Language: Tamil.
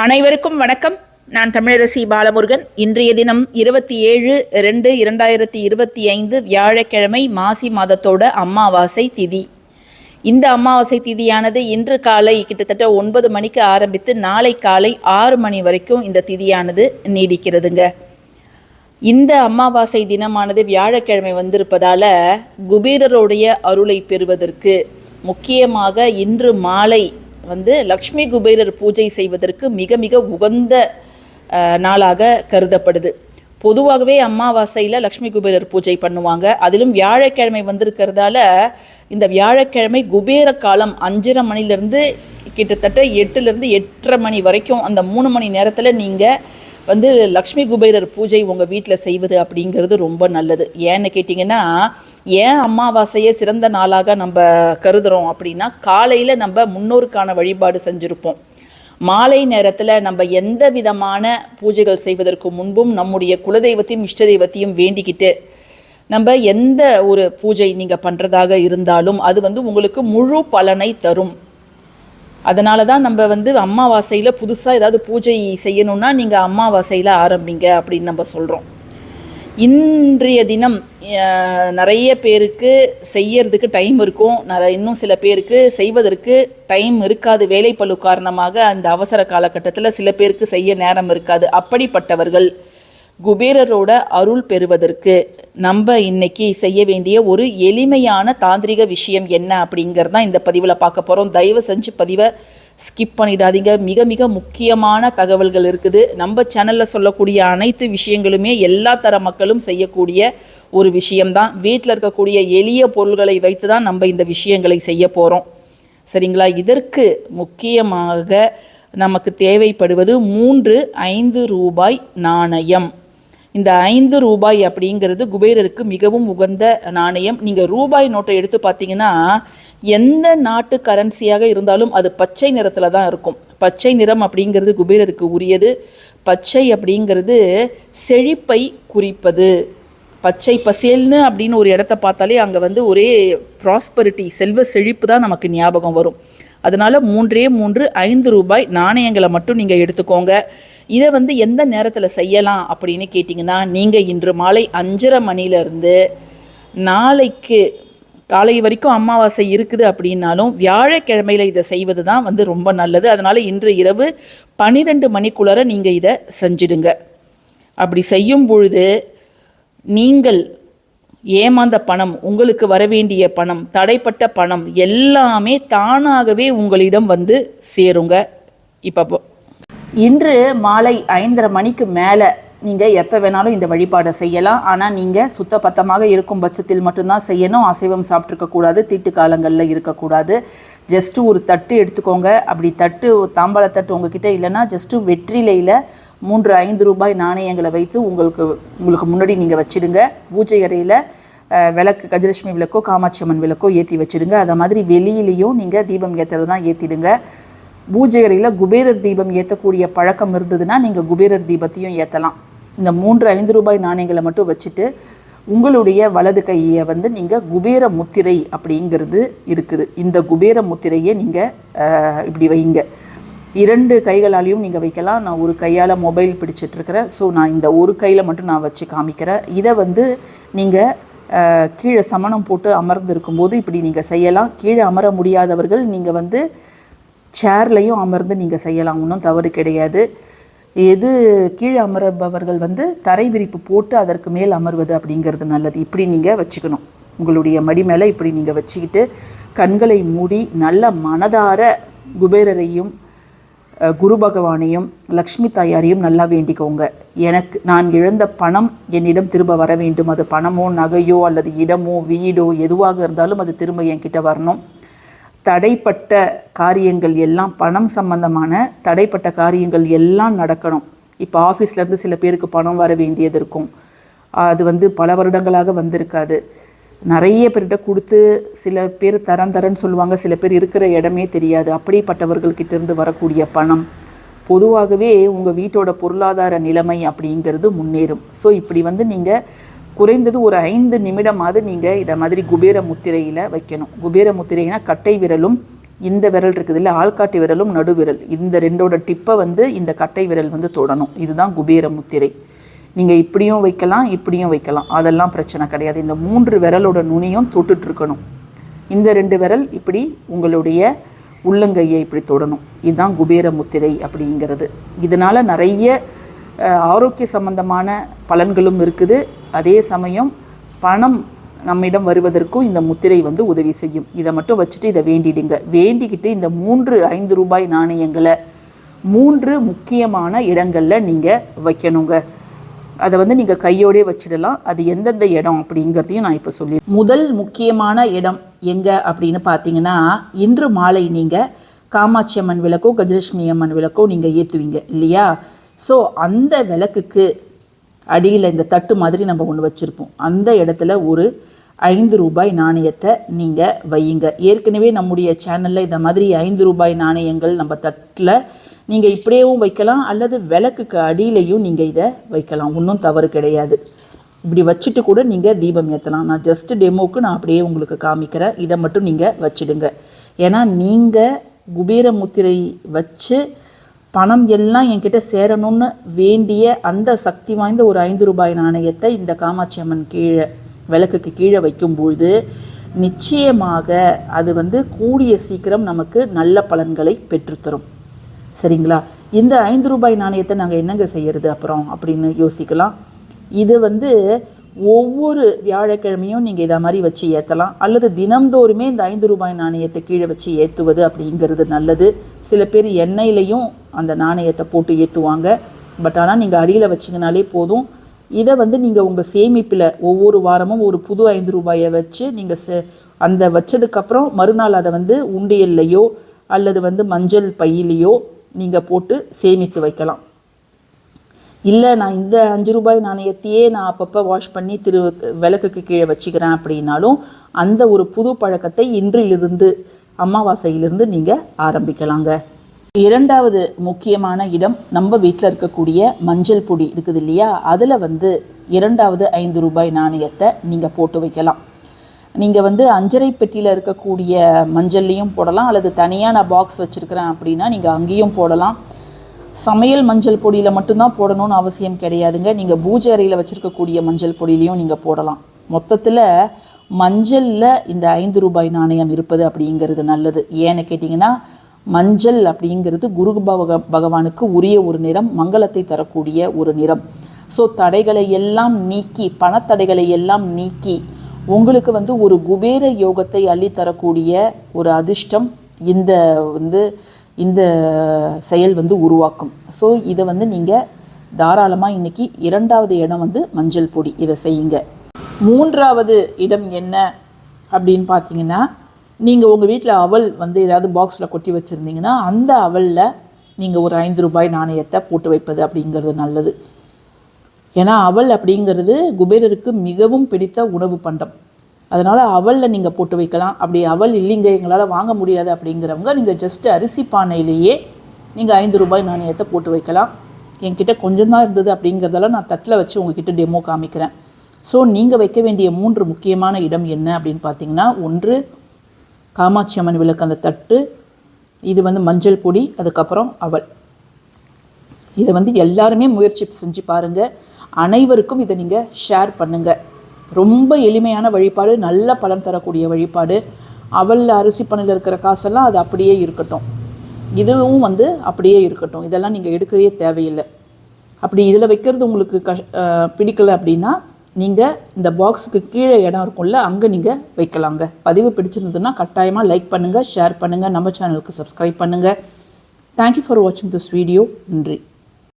அனைவருக்கும் வணக்கம். நான் தமிழரசி பாலமுருகன். இன்றைய தினம் இருபத்தி ஏழு ரெண்டு இரண்டாயிரத்தி இருபத்தி ஐந்து வியாழக்கிழமை மாசி மாதத்தோட அமாவாசை திதி. இந்த அமாவாசை திதியானது இன்று காலை கிட்டத்தட்ட ஒன்பது மணிக்கு ஆரம்பித்து நாளை காலை ஆறு மணி வரைக்கும் இந்த திதியானது நீடிக்கிறதுங்க. இந்த அமாவாசை தினமானது வியாழக்கிழமை வந்திருப்பதால் குபீரருடைய அருளை பெறுவதற்கு முக்கியமாக இன்று மாலை வந்து லக்ஷ்மி குபேரர் பூஜை செய்வதற்கு மிக மிக உகந்த நாளாக கருதப்படுது. பொதுவாகவே அமாவாசையில் லக்ஷ்மி குபேரர் பூஜை பண்ணுவாங்க. அதிலும் வியாழக்கிழமை வந்திருக்கிறதால இந்த வியாழக்கிழமை குபேர காலம் அஞ்சரை மணிலேருந்து கிட்டத்தட்ட எட்டுலேருந்து எட்டரை மணி வரைக்கும் அந்த மூணு மணி நேரத்தில் நீங்கள் வந்து லக்ஷ்மி குபேரர் பூஜை உங்கள் வீட்டில் செய்வது அப்படிங்கிறது ரொம்ப நல்லது. ஏன்னு கேட்டிங்கன்னா ஏன் அமாவாசையே சிறந்த நாளாக நம்ம கருதுகிறோம் அப்படின்னா காலையில் நம்ம முன்னோருக்கான வழிபாடு செஞ்சுருப்போம். மாலை நேரத்தில் நம்ம எந்த விதமான பூஜைகள் செய்வதற்கு முன்பும் நம்முடைய குலதெய்வத்தையும் இஷ்ட தெய்வத்தையும் வேண்டிக்கிட்டு நம்ம எந்த ஒரு பூஜை நீங்கள் பண்ணுறதாக இருந்தாலும் அது வந்து உங்களுக்கு முழு பலனை தரும். அதனால தான் நம்ம வந்து அமாவாசையில் புதுசாக ஏதாவது பூஜை செய்யணும்னா நீங்கள் அமாவாசையில் ஆரம்பிங்க அப்படின்னு நம்ம சொல்கிறோம் இன்றைய தினம் நிறைய பேருக்கு செய்யறதுக்கு டைம் இருக்கும். நிறைய இன்னும் சில பேருக்கு செய்வதற்கு டைம் இருக்காது. வேலைப்பளு காரணமாக அந்த அவசர காலகட்டத்தில் சில பேருக்கு செய்ய நேரம் இருக்காது. அப்படிப்பட்டவர்கள் குபேரரோட அருள் பெறுவதற்கு நம்ம இன்னைக்கு செய்ய வேண்டிய ஒரு எளிமையான தாந்திரிக விஷயம் என்ன அப்படிங்கிறது தான் இந்த பதிவில் பார்க்க போகிறோம் தயவு செஞ்சு பதிவை ஸ்கிப் பண்ணிடாதீங்க. மிக மிக முக்கியமான தகவல்கள் இருக்குது. நம்ம சேனலில் சொல்லக்கூடிய அனைத்து விஷயங்களுமே எல்லா தர மக்களும் செய்யக்கூடிய ஒரு விஷயம்தான். வீட்டில் இருக்கக்கூடிய எளிய பொருள்களை வைத்து தான் நம்ம இந்த விஷயங்களை செய்ய போகிறோம் சரிங்களா? இதற்கு முக்கியமாக நமக்கு தேவைப்படுவது மூன்று ஐந்து ரூபாய் நாணயம். இந்த ஐந்து ரூபாய் அப்படிங்கிறது குபேரருக்கு மிகவும் உகந்த நாணயம். நீங்கள் ரூபாய் நோட்டை எடுத்து பார்த்தீங்கன்னா எந்த நாட்டு கரன்சியாக இருந்தாலும் அது பச்சை நிறத்தில் தான் இருக்கும். பச்சை நிறம் அப்படிங்கிறது குபேரருக்கு உரியது. பச்சை அப்படிங்கிறது செழிப்பை குறிப்பது. பச்சை பசேல்னு அப்படின்னு ஒரு இடத்த பார்த்தாலே அங்கே வந்து ஒரே ப்ராஸ்பரிட்டி செல்வ செழிப்பு தான் நமக்கு ஞாபகம் வரும். அதனால் மூன்றே மூன்று ஐந்து ரூபாய் நாணயங்களை மட்டும் நீங்கள் எடுத்துக்கோங்க. இதை வந்து எந்த நேரத்தில் செய்யலாம் அப்படின்னு கேட்டிங்கன்னா நீங்கள் இன்று மாலை அஞ்சரை மணிலேருந்து நாளைக்கு காலை வரைக்கும் அமாவாசை இருக்குது அப்படின்னாலும் வியாழக்கிழமையில் இதை செய்வது தான் வந்து ரொம்ப நல்லது. அதனால் இன்று இரவு பன்னிரெண்டு மணிக்குள்ளார நீங்கள் இதை செஞ்சிடுங்க. அப்படி செய்யும் பொழுது நீங்கள் ஏமாந்த பணம் உங்களுக்கு வரவேண்டிய பணம் தடைப்பட்ட பணம் எல்லாமே தானாகவே உங்களிடம் வந்து சேருங்க. இப்போ இன்று மாலை ஐந்தரை மணிக்கு மேலே நீங்கள் எப்போ வேணாலும் இந்த வழிபாடை செய்யலாம். ஆனால் நீங்கள் சுத்தபத்தமாக இருக்கும் பட்சத்தில் மட்டும்தான் செய்யணும். அசைவம் சாப்பிட்ருக்கக்கூடாது தீட்டு காலங்களில் இருக்கக்கூடாது ஜஸ்ட்டு ஒரு தட்டு எடுத்துக்கோங்க. அப்படி தட்டு தாம்பாள தட்டு உங்ககிட்ட இல்லைன்னா ஜஸ்ட்டு வெற்றிலையில் மூன்று ஐந்து ரூபாய் நாணயங்களை வைத்து உங்களுக்கு உங்களுக்கு முன்னாடி நீங்கள் வச்சிடுங்க. பூஜை அறையில் விளக்கு கஜலட்சுமி விளக்கோ காமாட்சி அம்மன் விளக்கோ ஏற்றி வச்சிடுங்க. அதை மாதிரி வெளியிலையும் நீங்கள் தீபம் ஏற்றுறதுனா ஏற்றிடுங்க பூஜை அறையில் குபேரர் தீபம் ஏற்றக்கூடிய பழக்கம் இருந்ததுன்னா நீங்கள் குபேரர் தீபத்தையும் ஏற்றலாம் இந்த மூன்று ஐந்து ரூபாய் நாணயங்களை மட்டும் வச்சுட்டு உங்களுடைய வலது கையை வந்து நீங்கள் குபேர முத்திரை அப்படிங்கிறது இருக்குது. இந்த குபேர முத்திரையை நீங்கள் இப்படி வைங்க. இரண்டு கைகளாலையும் நீங்கள் வைக்கலாம். நான் ஒரு கையால் மொபைல் பிடிச்சிட்ருக்கிறேன் ஸோ நான் இந்த ஒரு கையில் மட்டும் நான் வச்சு காமிக்கிறேன். இதை வந்து நீங்கள் கீழே சமணம் போட்டு அமர்ந்து இருக்கும்போது இப்படி நீங்கள் செய்யலாம். கீழே அமர முடியாதவர்கள் நீங்கள் வந்து சேர்லையும் அமர்ந்து நீங்கள் செய்யலாம். ஒன்றும் தவறு கிடையாது. எது கீழே அமர்பவர்கள் வந்து தரை விரிப்பு போட்டு அதற்கு மேல் அமர்வது அப்படிங்கிறது நல்லது. இப்படி நீங்கள் வச்சுக்கணும். உங்களுடைய மடி மேலே இப்படி நீங்கள் வச்சுக்கிட்டு கண்களை மூடி நல்ல மனதார குபேரரையும் குரு பகவானையும் லக்ஷ்மி தாயாரையும் நல்லா வேண்டிக்கோங்க. எனக்கு நான் இழந்த பணம் என்னிடம் திரும்ப வர வேண்டும். அது பணமோ நகையோ அல்லது இடமோ வீடோ எதுவாக இருந்தாலும் அது திரும்ப என்கிட்ட வரணும். தடைப்பட்ட காரியங்கள் எல்லாம் பணம் சம்பந்தமான தடைப்பட்ட காரியங்கள் எல்லாம் நடக்கணும். இப்போ ஆஃபீஸ்லேருந்து சில பேருக்கு பணம் வர வேண்டியது இருக்கும். அது வந்து பல வருடங்களாக வந்திருக்காது. நிறைய பேர்கிட்ட கொடுத்து சில பேர் தரம் தரன்னு சொல்லுவாங்க சில பேர் இருக்கிற இடமே தெரியாது. அப்படிப்பட்டவர்கள்கிட்ட இருந்து வரக்கூடிய பணம் பொதுவாகவே உங்கள் வீட்டோட பொருளாதார நிலைமை அப்படிங்கிறது முன்னேறும். ஸோ இப்படி வந்து நீங்கள் குறைந்தது ஒரு ஐந்து நிமிடமாவது நீங்கள் இதை மாதிரி குபேர முத்திரையில் வைக்கணும். குபேர முத்திரைனா கட்டை விரலும் இந்த விரல் இருக்குது இல்லை ஆள்காட்டி விரலும் நடுவிரல். இந்த ரெண்டோட டிப்பை வந்து இந்த கட்டை விரல் வந்து தொடணும். இதுதான் குபேர முத்திரை. நீங்கள் இப்படியும் வைக்கலாம் இப்படியும் வைக்கலாம். அதெல்லாம் பிரச்சனை கிடையாது. இந்த மூன்று விரலோட நுனியும் தொட்டுட்ருக்கணும் இந்த ரெண்டு விரல் இப்படி உங்களுடைய உள்ளங்கையை இப்படி தொடணும். இதுதான் குபேர முத்திரை அப்படிங்கிறது. இதனால் நிறைய ஆரோக்கிய சம்பந்தமான பலன்களும் இருக்குது. அதே சமயம் பணம் நம்மிடம் வருவதற்கும் இந்த முத்திரை வந்து உதவி செய்யும். இதை மட்டும் வச்சுட்டு இதை வேண்டிடுங்க. வேண்டிக்கிட்டு இந்த மூன்று ஐந்து ரூபாய் நாணயங்களை மூன்று முக்கியமான இடங்களில் நீங்கள் வைக்கணுங்க. அதை வந்து நீங்கள் கையோடே வச்சிடலாம். அது எந்தெந்த இடம் அப்படிங்கிறதையும் நான் இப்போ சொல்லி முதல் முக்கியமான இடம் எங்கே அப்படின்னு பார்த்தீங்கன்னா இன்று மாலை நீங்கள் காமாட்சி அம்மன் விளக்கோ கஜலட்சுமி அம்மன் விளக்கோ நீங்கள் ஏற்றுவீங்க இல்லையா? ஸோ அந்த விளக்குக்கு அடியில் இந்த தட்டு மாதிரி நம்ம ஒன்று வச்சுருப்போம். அந்த இடத்துல ஒரு ஐந்து ரூபாய் நாணயத்தை நீங்கள் வையுங்க. ஏற்கனவே நம்முடைய சேனலில் இந்த மாதிரி ஐந்து ரூபாய் நாணயங்கள் நம்ம தட்டில் நீங்கள் இப்படியேவும் வைக்கலாம் அல்லது விளக்குக்கு அடியிலையும் நீங்கள் இதை வைக்கலாம். ஒன்றும் தவறு கிடையாது. இப்படி வச்சுட்டு கூட நீங்கள் தீபம் ஏற்றலாம் நான் ஜஸ்ட் டெமோக்கு நான் அப்படியே உங்களுக்கு காமிக்கிறேன். இதை மட்டும் நீங்கள் வச்சிடுங்க. ஏன்னா நீங்கள் குபேர முத்திரை வச்சு பணம் எல்லாம் என்கிட்ட சேரணும்னு வேண்டிய அந்த சக்தி வாய்ந்த ஒரு ஐந்து ரூபாய் நாணயத்தை இந்த காமாட்சி அம்மன் கீழே விளக்குக்கு கீழே வைக்கும்பொழுது நிச்சயமாக அது வந்து கூடிய சீக்கிரம் நமக்கு நல்ல பலன்களை பெற்றுத்தரும். சரிங்களா? இந்த ஐந்து ரூபாய் நாணயத்தை நாங்கள் என்னங்க செய்கிறது அப்புறம் அப்படின்னு யோசிக்கலாம். இது வந்து ஒவ்வொரு வியாழக்கிழமையும் நீங்கள் இதை மாதிரி வச்சு ஏற்றலாம் அல்லது தினம்தோறுமே இந்த ஐந்து ரூபாய் நாணயத்தை கீழே வச்சு ஏற்றுவது அப்படிங்கிறது நல்லது. சில பேர் எண்ணெயிலையும் அந்த நாணயத்தை போட்டு ஏற்றுவாங்க பட் ஆனால் நீங்கள் அடியில் வச்சிங்கனாலே போதும். இதை வந்து நீங்கள் உங்கள் சேமிப்பில் ஒவ்வொரு வாரமும் ஒரு புது ஐந்து ரூபாயை வச்சு நீங்கள் செ அந்த வச்சதுக்கப்புறம் மறுநாள் அதை வந்து உண்டியல்லையோ அல்லது வந்து மஞ்சள் பையிலையோ நீங்கள் போட்டு சேமித்து வைக்கலாம். இல்லை நான் இந்த அஞ்சு ரூபாய் நாணயத்தையே நான் அப்பப்போ வாஷ் பண்ணி திரு விளக்குக்கு கீழே வச்சுக்கிறேன் அப்படின்னாலும் அந்த ஒரு புது பழக்கத்தை இன்றிலிருந்து அமாவாசையிலிருந்து நீங்கள் ஆரம்பிக்கலாங்க. இரண்டாவது முக்கியமான இடம் நம்ம வீட்டில் இருக்கக்கூடிய மஞ்சள் பொடி இருக்குது இல்லையா? அதில் வந்து இரண்டாவது ஐந்து ரூபாய் நாணயத்தை நீங்கள் போட்டு வைக்கலாம். நீங்கள் வந்து அஞ்சரை பெட்டியில் இருக்கக்கூடிய மஞ்சள்லையும் போடலாம். அல்லது தனியாக நான் பாக்ஸ் வச்சுருக்கிறேன் அப்படின்னா நீங்கள் அங்கேயும் போடலாம். சமையல் மஞ்சள் பொடியில் மட்டும்தான் போடணும்னு அவசியம் கிடையாதுங்க. நீங்கள் பூஜை அறையில் வச்சுருக்கக்கூடிய மஞ்சள் பொடியிலையும் நீங்கள் போடலாம். மொத்தத்தில் மஞ்சளில் இந்த ஐந்து ரூபாய் நாணயம் இருப்பது அப்படிங்கிறது நல்லது. ஏன்னு கேட்டிங்கன்னா மஞ்சள் அப்படிங்கிறது குரு பக பகவானுக்கு உரிய ஒரு நிறம் மங்களத்தை தரக்கூடிய ஒரு நிறம். ஸோ தடைகளை எல்லாம் நீக்கி பணத்தடைகளை எல்லாம் நீக்கி உங்களுக்கு வந்து ஒரு குபேர யோகத்தை அள்ளி தரக்கூடிய ஒரு அதிர்ஷ்டம் இந்த வந்து இந்த செயல் வந்து உருவாக்கும். ஸோ இதை வந்து நீங்கள் தாராளமாக இன்னைக்கு இரண்டாவது இடம் வந்து மஞ்சள் பொடி இதை செய்யுங்க. மூன்றாவது இடம் என்ன அப்படின்னு பார்த்தீங்கன்னா நீங்கள் உங்கள் வீட்டில் அவல் வந்து ஏதாவது பாக்ஸில் கொட்டி வச்சுருந்தீங்கன்னா அந்த அவலில் நீங்கள் ஒரு ஐந்து ரூபாய் நாணயத்தை போட்டு வைப்பது அப்படிங்கிறது நல்லது. ஏன்னா அவல் அப்படிங்கிறது குபேரருக்கு மிகவும் பிடித்த உணவு பண்டம். அதனால் அவலில் நீங்கள் போட்டு வைக்கலாம். அப்படி அவல் இல்லைங்க எங்களால் வாங்க முடியாது அப்படிங்கிறவங்க நீங்கள் ஜஸ்ட் அரிசி பானையிலேயே நீங்கள் ஐந்து ரூபாய் நாணயத்தை போட்டு வைக்கலாம். என்கிட்ட கொஞ்சம் தான் இருந்தது அப்படிங்கிறதெல்லாம் நான் தட்டில் வச்சு உங்ககிட்ட டெமோ காமிக்கிறேன். ஸோ நீங்கள் வைக்க வேண்டிய மூன்று முக்கியமான இடம் என்ன அப்படின்னு பார்த்தீங்கன்னா ஒன்று காமாட்சி அம்மன் விளக்கு அந்த தட்டு இது வந்து மஞ்சள் பொடி அதுக்கப்புறம் அவள். இதை வந்து எல்லாருமே முயற்சி செஞ்சு பாருங்கள் அனைவருக்கும் இதை நீங்கள் ஷேர் பண்ணுங்கள் ரொம்ப எளிமையான வழிபாடு நல்ல பலன் தரக்கூடிய வழிபாடு. அவள் அரிசி பணியில் இருக்கிற காசெல்லாம் அது அப்படியே இருக்கட்டும். இதுவும் வந்து அப்படியே இருக்கட்டும். இதெல்லாம் நீங்கள் எடுக்கவே தேவையில்லை. அப்படி இதில் வைக்கிறது உங்களுக்கு கஷ் பிடிக்கலை அப்படின்னா நீங்கள் இந்த பாக்ஸுக்கு கீழே இடம் இருக்கும்ல அங்கே நீங்கள் வைக்கலாங்க. பதிவு பிடிச்சிருந்ததுன்னா கட்டாயமாக லைக் பண்ணுங்கள் ஷேர் பண்ணுங்கள் நம்ம சேனலுக்கு சப்ஸ்கிரைப் பண்ணுங்கள் தேங்க்யூ ஃபார் வாட்சிங் திஸ் வீடியோ நன்றி.